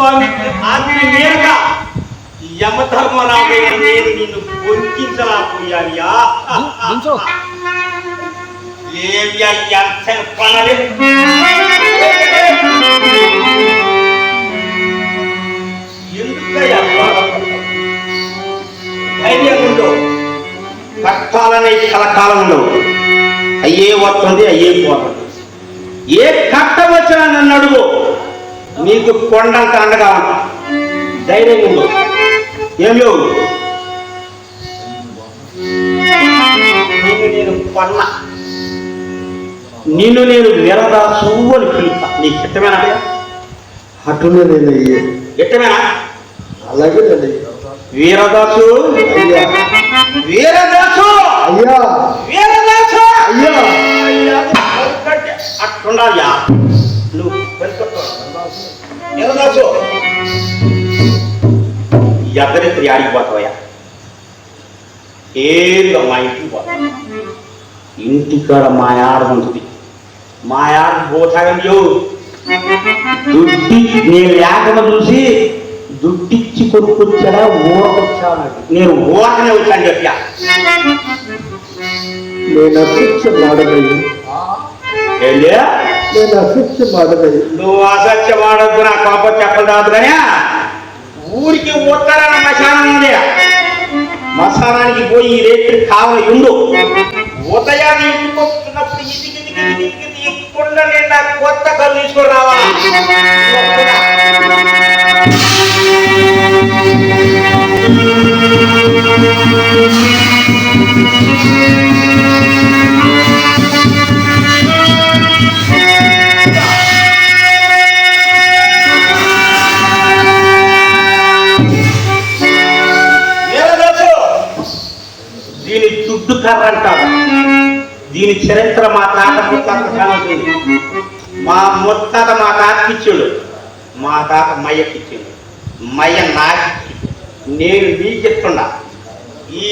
స్వామి అది నేరుగా యమధర్మరామైన నేను నిన్ను పొందించలేకపోయానియా దించు. ఏవ్యా ఎంత పనలే? ఎందుకయ్యా బాధపడతావు? ధైర్యం ఉండు. కష్టాలనే కలకాలం ఉండవు అయ్యే వస్తుంది అయ్యే పోతుంది. ఏ కష్టం వచ్చినా నన్ను అడుగు. నీకు కొండంత అండగా ఉంటా ధైర్యం ఉండు. ఏం లేవు. నిన్ను నేను కొన్న. నిన్ను నేను వీరదాసు అని పిలుస్తా. నీకు ఇష్టమేనా అటునే నేనయ్యే ఇష్టమేనా అలాగే వీరదాసు. అయ్యా. వీరదాసు. అయ్యా. వీరదాసు. అయ్యా. అట్టుండాలి వీరదాసు ఎద్దరిత్రి ఆడిపోతావయ్యా ఏదో మా ఇంటికి పోతా ఇంటికాడ మా ఆడ ఉంటుంది మా ఆడ పోతాగండి దుడ్డి నేను లేకుండా చూసి దుడ్డిచ్చి కొనుక్కొచ్చాడా ఊరకొచ్చాడా నేను ఊరకనే వచ్చాను చెప్పా నేను అశిక్ష మాడనయ్యే ఏంటి నేను అసత్య మాడనయ్యే నువ్వు అసత్య మాడద్దు నా కోప చెప్పదాదు కానీ ఊరికి ఉత్తరాన మశానం ఉంది. మశానానికి పోయి రేట్లు కావాలి ఉండు. ఉదయాన్ని ఇంటికి వస్తున్నప్పుడు ఇది ఇది నిండా కొత్త కళ్ళు తీసుకొని రావాలి వీరదాసు, కర్ర అంటారు. దీని చరిత్ర మా తాత ముత్తాత కానుంది మా ముత్తాత మా తాతకి ఇచ్చాడు మా తాత మయ్యకి ఇచ్చాడు మయ్య నాకి నేను మీకు చెప్తున్నా ఈ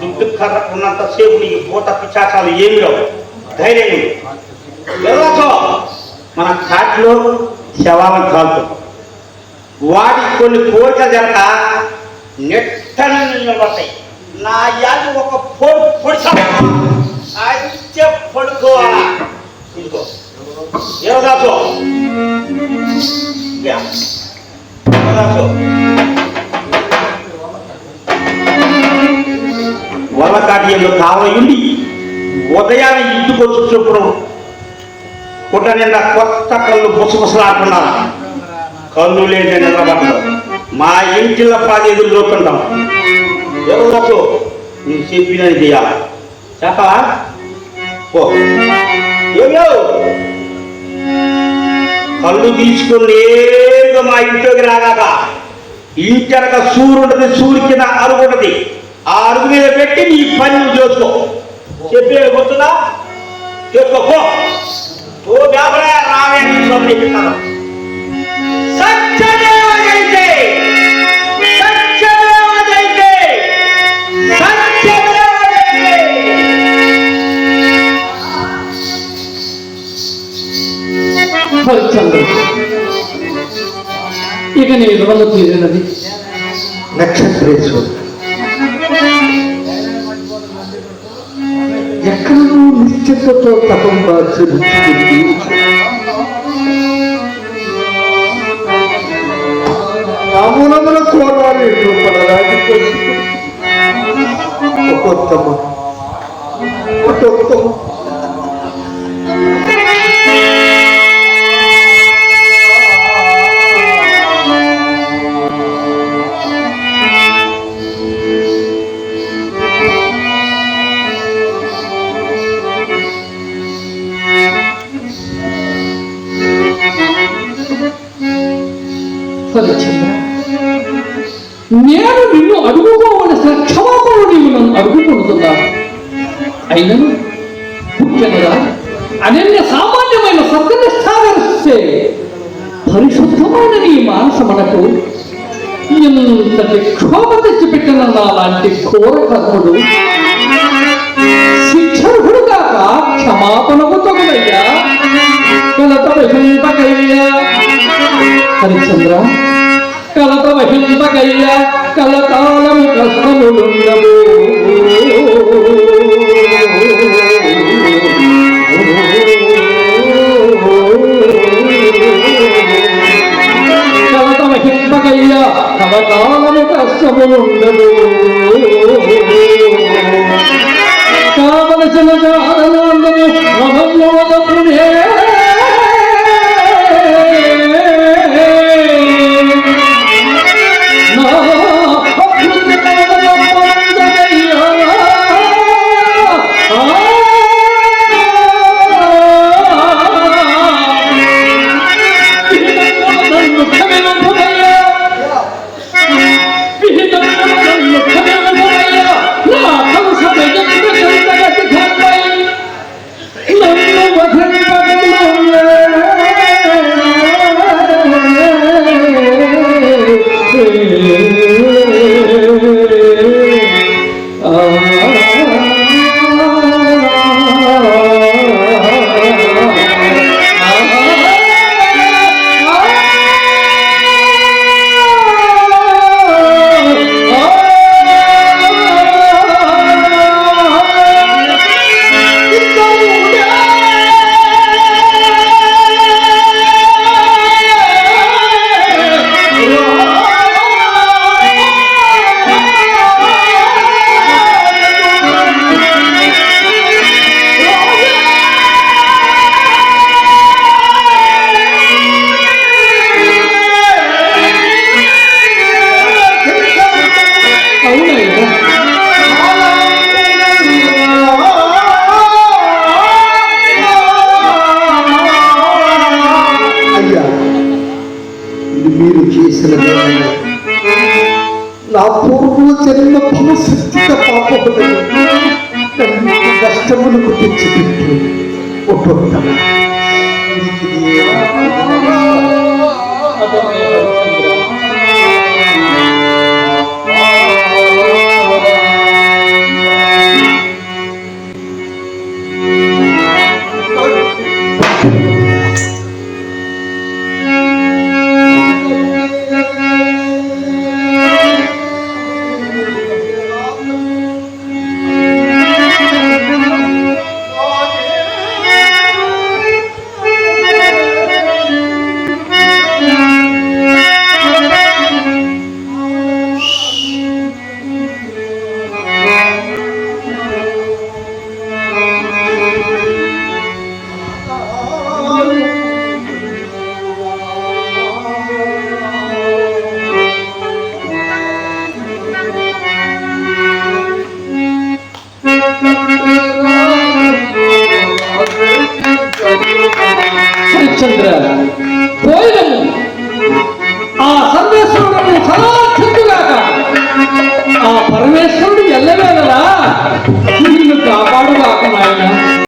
దుడ్డు కర్ర ఉన్నంత సేపు నీకు పూత పిచాచాలు ఏమి రావు. ధైర్యం మన కాటిలో శవాలను కాలుతాం వాటికి కొన్ని కోట్ల జనక నెట్టని నిలబడతాయి నా యాది ఒక పొడి పొడిసా అయితే పడుకోవాలా ఇదిగో. దేవదాసు యా. దేవదాసు వల్లకాటియంలో కావలయుండి ఉదయాన్నే ఇంటికి వచ్చి పుట్ట నిండా కొత్త కళ్ళు బుసబుసలాడుతున్నారు కళ్ళు లేని నిద్రపడదు మా ఇంటిలో పది ఎదురు చూస్తుంటాం ఎవరు నువ్వు చెప్పినది చేయాలి. చెప్పవా పో. ఏమో కళ్ళు తీసుకుని మా ఇంట్లోకి రాగాక ఇంటనక సూరు ఉంటుంది సూర్యు కింద అరుగు ఉంటుంది ఆ అరుగు మీద పెట్టి నీ పని చేసుకో. చెప్పే గుర్తుందా? చేసుకో ఓ వ్యాపార రావే స్వామి హరిచంద్ర ఇక నీ వల్ల తీరినది నక్షత్రేశ్వరు ఎక్కడో నిశ్చితతో తపం ఆచరించుకుంది రామునముల కోరాలి రూపణరాజు ఒక్కొత్తమ ఒక్కొత్తమ హరిచంద్ర నేను నిన్ను అడుగుకోవలసిన క్షమాపణ నీవు నన్ను అడుగుకుంటున్నా అయినను ముఖ్యంగా అనన్య సామాన్యమైన సత్యనిష్టాగరిస్తే పరిశుద్ధమైన నీ మానసమనకు ఇంతటి క్షోభ తెచ్చిపెట్టిన నా లాంటి ఘోర కర్ముడు కాక క్షమాపణకు తగులయ్యా. కలత హరిశ్చంద్ర. కలత వహింపకయ్య కలకాలం కష్టములుండము జన్మ పునఃసృష్టిత పాప కష్టములకు తెచ్చిపెట్టి ఒప్పొందా